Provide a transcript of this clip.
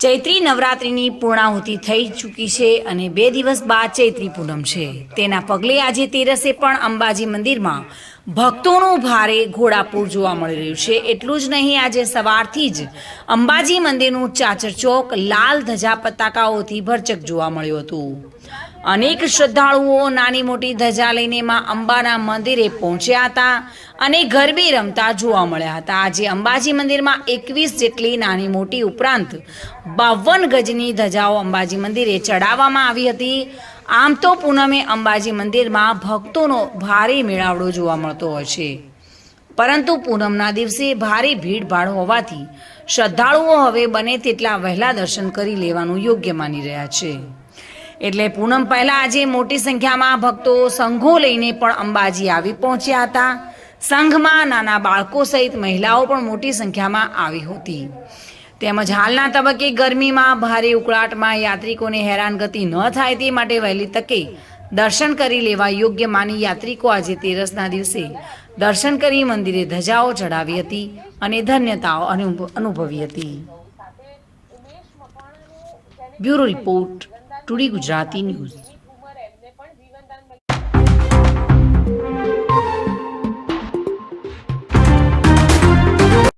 ચૈત્રી નવરાત્રિની પૂર્ણાહુતિ થઈ ચૂકી છે અને બે દિવસ બાદ ચૈત્રી પૂનમ છે. તેના પગલે આજે તેરસે પણ અંબાજી મંદિરમાં ભક્તોનું ભારે ઘોડાપૂર જોવા મળી રહ્યું છે. એટલું જ નહીં, આજે સવારથી જ અંબાજી મંદિરનું ચાચર ચોક લાલ ધજા પતાકાઓથી ભરચક જોવા મળ્યું હતું. અનેક શ્રદ્ધાળુઓ નાની મોટી ધજા લઈને માં અંબાના મંદિરે પહોંચ્યા હતા અને ગરબી રમતા જોવા મળ્યા હતા. આજે અંબાજી મંદિરમાં એકવીસ જેટલી નાની મોટી ઉપરાંત બાવન ગજની ધજાઓ અંબાજી મંદિરે ચડાવવામાં આવી હતી. આમ તો પૂનમે અંબાજી મંદિરમાં ભક્તોનો ભારે મેળાવડો જોવા મળતો હોય છે. પરંતુ પૂનમના દિવસે ભારે ભીડભાડ હોવાથી શ્રદ્ધાળુઓ હવે બને તેટલા વહેલા દર્શન કરી લેવાનું યોગ્ય માની રહ્યા છે. એટલે પૂનમ પહેલા આજે મોટી સંખ્યામાં ભક્તો સંઘો લઈને પણ અંબાજી આવી પહોંચ્યા હતા. સંઘમાં નાના બાળકો સહિત મહિલાઓ પણ મોટી સંખ્યામાં આવી હતી. તેમજ હાલના તબક્કે ગરમીમાં ભારે ઉકળાટમાં યાત્રિકોને હેરાનગતિ ન થાય તે માટે વહેલી તકે દર્શન કરી લેવા યોગ્ય માની યાત્રિકો આજે તેરસના દિવસે દર્શન કરી મંદિરે ધજાઓ ચડાવી હતી અને ધન્યતાઓ અનુભ- અનુભવી હતી. Bureau report. Today Gujarati news.